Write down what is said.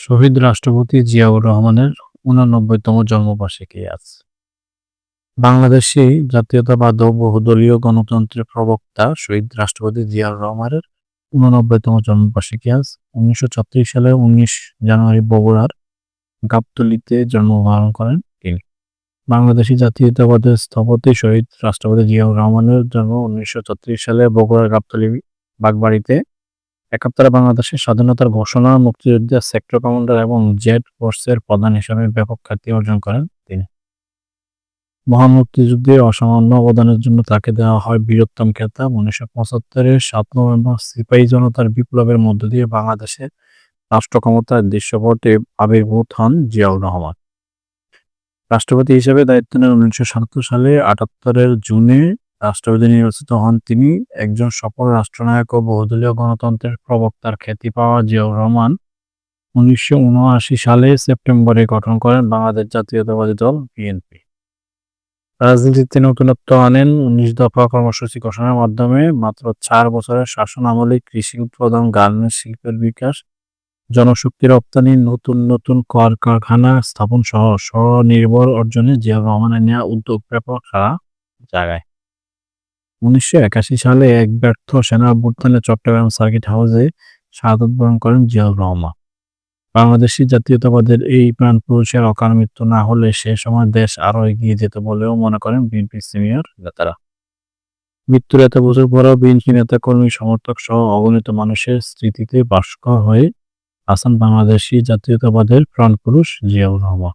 শহীদ রাষ্ট্রপতি জিয়াউর রহমানের ঊননব্বইতম জন্মবার্ষিকী আজ। বাংলাদেশি জাতীয়তাবাদ ও বহুদলীয় গণতন্ত্রের প্রবক্তা শহীদ রাষ্ট্রপতি জিয়াউর রহমানের ঊননব্বইতম জন্মবার্ষিকী আজ। উনিশশো ছত্রিশ সালে উনিশ জানুয়ারি বগুড়ার গাবতলীতে জন্মগ্রহণ করেন তিনি। বাংলাদেশি জাতীয়তাবাদের স্থপতি শহীদ রাষ্ট্রপতি জিয়াউর রহমানের জন্ম উনিশশো ছত্রিশ সালে বগুড়ার গাবতলী বাগবাড়িতে একাত্তরে বাংলাদেশের স্বাধীনতার ঘোষণা, মুক্তিযোদ্ধা সেক্টর কমান্ডার এবং জেড ফোর্সের প্রধান হিসেবে ব্যাপক খ্যাতি অর্জন করেন তিনি। মহান মুক্তিযুদ্ধে অসামান্য অবদানের জন্য তাকে দেওয়া হয় বীরোত্তম খেতাব উনিশশো পঁচাত্তরের সাত নভেম্বর সিপাহী জনতার বিপ্লবের মধ্য দিয়ে বাংলাদেশে রাষ্ট্র ক্ষমতার দৃশ্যপটে আবির্ভূত হন জিয়াউর রহমান। রাষ্ট্রপতি হিসেবে দায়িত্ব নেন উনিশশো সাতাত্তর সালে আটাত্তরের জুনে রাষ্ট্রপতি নির্বাচিত হন, তিনি একজন সফল রাষ্ট্রনায়ক ও বহুদলীয় গণতন্ত্রের প্রবক্তার খ্যাতি পাওয়া জিয়াউর রহমান উনিশশো উনআশি সালে সেপ্টেম্বরে গঠন করেন বাংলাদেশ জাতীয়তাবাদী দল, বিএনপি। রাজনীতিতে নতুনত্ব আনেন উনিশ দফা কর্মসূচি ঘোষণার মাধ্যমে মাত্র চার বছরের শাসন আমলে কৃষি উৎপাদন গার্মেন্টস শিল্পের বিকাশ, জনশক্তি রপ্তানি, নতুন নতুন কর কারখানা স্থাপন সহ স্বনির্ভর অর্জনে জিয়াউর রহমানের নেওয়া উদ্যোগ ব্যাপক সারা জায়গায়। উনিশশো একাশি সালে এক ব্যর্থ সেনা অভ্যুত্থানে চট্টগ্রাম সার্কিট হাউসে শাহাদত বরণ করেন জিয়াউর রহমান। বাংলাদেশি জাতীয়তাবাদের এই প্রাণ পুরুষের অকাল মৃত্যু না হলে সে সময় দেশ আরও এগিয়ে যেত বলেও মনে করেন বিএনপি সিনিয়র নেতারা। মৃত্যুর এত বছর পরেও বিএনপি নেতা কর্মী সমর্থক সহ অগণিত মানুষের স্মৃতিতে বাস্ক হয়ে আসান বাংলাদেশি জাতীয়তাবাদের প্রাণ পুরুষ জিয়াউর রহমান।